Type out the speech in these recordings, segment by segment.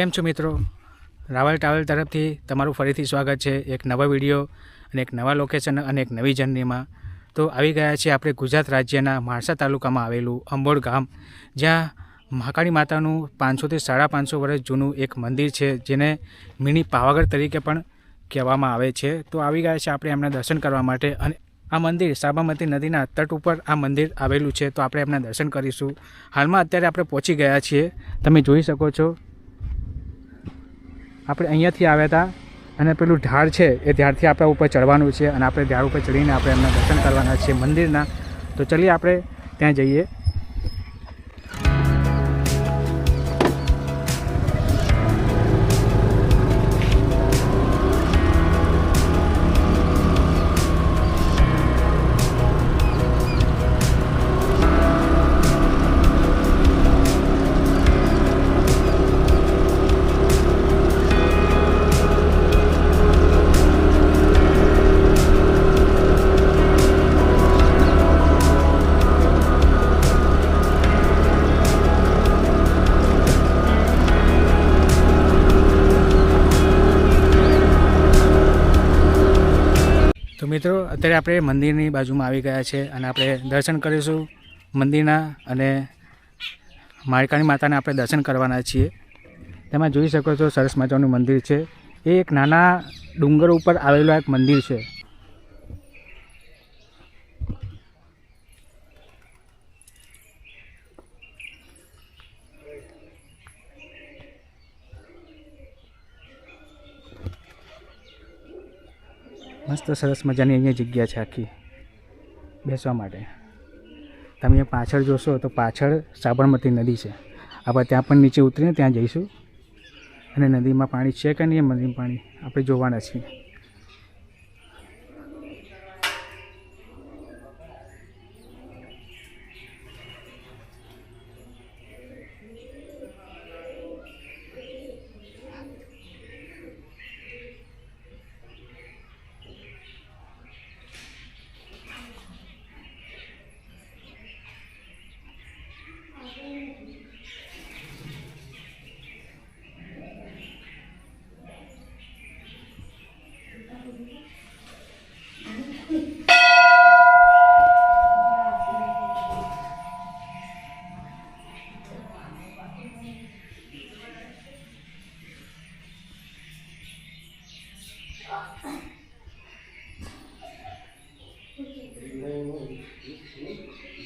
કેમ છો મિત્રો? રાવલ ટ્રાવેલ તરફથી તમારું ફરીથી સ્વાગત છે એક નવા વીડિયો અને એક નવા લોકેશન અને એક નવી જર્નીમાં તો આવી ગયા છે આપણે ગુજરાત રાજ્યના માણસા તાલુકામાં આવેલું અંબોડ ગામ, જ્યાં મહાકાળી માતાનું પાંચસોથી સાડા પાંચસો વર્ષ જૂનું એક મંદિર છે, જેને મિની પાવાગઢ તરીકે પણ કહેવામાં આવે છે. તો આવી ગયા છે આપણે એમના દર્શન કરવા માટે અને આ મંદિર સાબરમતી નદીના તટ ઉપર આ મંદિર આવેલું છે. તો આપણે એમના દર્શન કરીશું. હાલમાં અત્યારે આપણે પહોંચી ગયા છીએ. તમે જોઈ શકો છો આપણે અહીંયાથી આવ્યા હતા અને પેલું ઢાળ છે એ ઢાળથી આપણે ઉપર ચડવાનું છે અને આપણે ઢાળ ઉપર ચડીને આપણે એમના દર્શન કરવાના છે મંદિરના. તો ચલીએ આપણે, ત્યાં જઈએ. મિત્રો, અત્યારે આપણે મંદિરની બાજુમાં આવી ગયા છે અને આપણે દર્શન કરીશું મંદિરના અને માળકાની માતાને આપણે દર્શન કરવાના છીએ. તેમાં જોઈ શકો છો સરસ મજાનું મંદિર છે. એ એક નાના ડુંગર ઉપર આવેલું એક મંદિર છે. મસ્ત સરસ મજાની અહીંયા જગ્યા છે આખી, બેસવા માટે. તમે અહીંયા પાછળ જોશો તો પાછળ સાબરમતી નદી છે. આપણે ત્યાં પણ નીચે ઉતરીને ત્યાં જઈશું. અને નદીમાં પાણી છે કે નહીં નદીમાં પાણી આપણે જોવાના છીએ.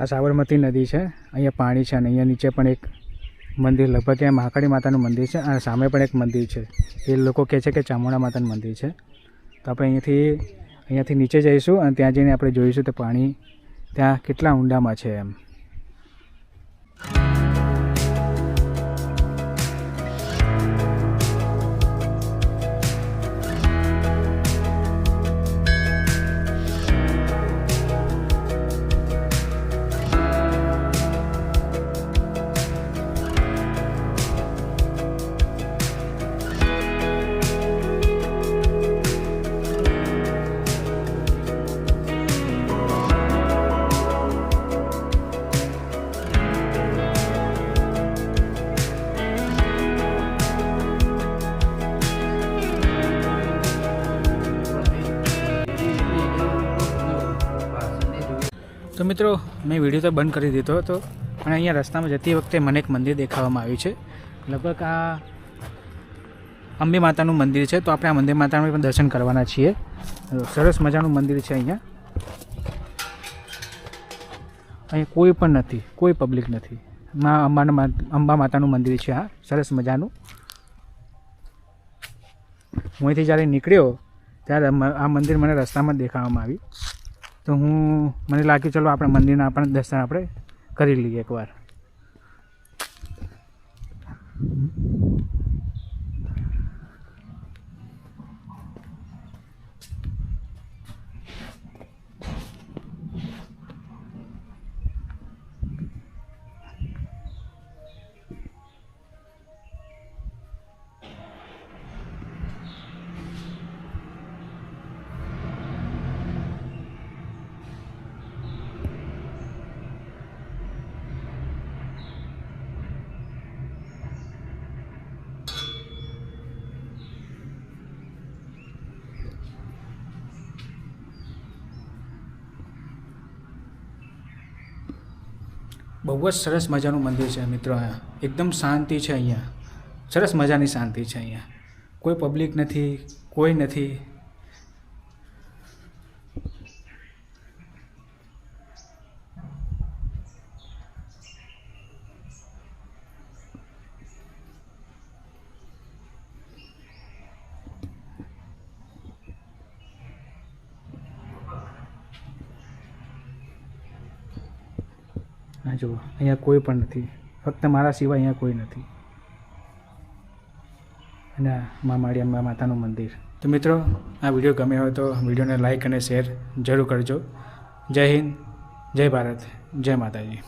આ સાબરમતી નદી છે. અહીંયા પાણી છે અને અહીંયા નીચે પણ એક મંદિર, લગભગ ત્યાં મહાકાળી માતાનું મંદિર છે અને સામે પણ એક મંદિર છે. એ લોકો કહે છે કે ચામુંડા માતાનું મંદિર છે. તો આપણે અહીંયાથી અહીંયાથી નીચે જઈશું અને ત્યાં જઈને આપણે જોઈશું તો પાણી ત્યાં કેટલા ઊંડામાં છે એમ. તો મિત્રો, મેં વીડિયો તો બંધ કરી દીધો હતો, પણ અહીંયા રસ્તામાં જતી વખતે મને એક મંદિર દેખાવામાં આવ્યું છે. લગભગ આ અંબે માતાનું મંદિર છે, તો આપણે આ મંદિર માતાનું પણ દર્શન કરવાના છીએ. સરસ મજાનું મંદિર છે અહીંયા. અહીંયા કોઈ પણ નથી, કોઈ પબ્લિક નથી. મા અંબાના મા, અંબા માતાનું મંદિર છે આ, સરસ મજાનું. હું અહીંથી જ્યારે નીકળ્યો, ત્યારે આ મંદિર મને રસ્તામાં દેખાવામાં આવ્યું. તો હું મને લાગ્યું ચલો આપણે મંદિરના આપણે દર્શન આપણે કરી લઈએ એકવાર. બહુ જ સરસ મજાનું મંદિર છે મિત્રો અહીંયા. એકદમ શાંતિ છે અહીંયા. સરસ મજાની શાંતિ છે અહીંયા. કોઈ પબ્લિક નથી, કોઈ નથી. હા, જુઓ. અહીંયા કોઈ પણ નથી. ફક્ત મારા સિવાય અહીંયા કોઈ નથી. અને મા માળી અંબા માતાનું મંદિર. તો મિત્રો, આ વીડિયો ગમ્યો હોય તો વિડીયોને લાઈક અને શેર જરૂર કરજો. જય હિન્દ, જય ભારત, જય માતાજી.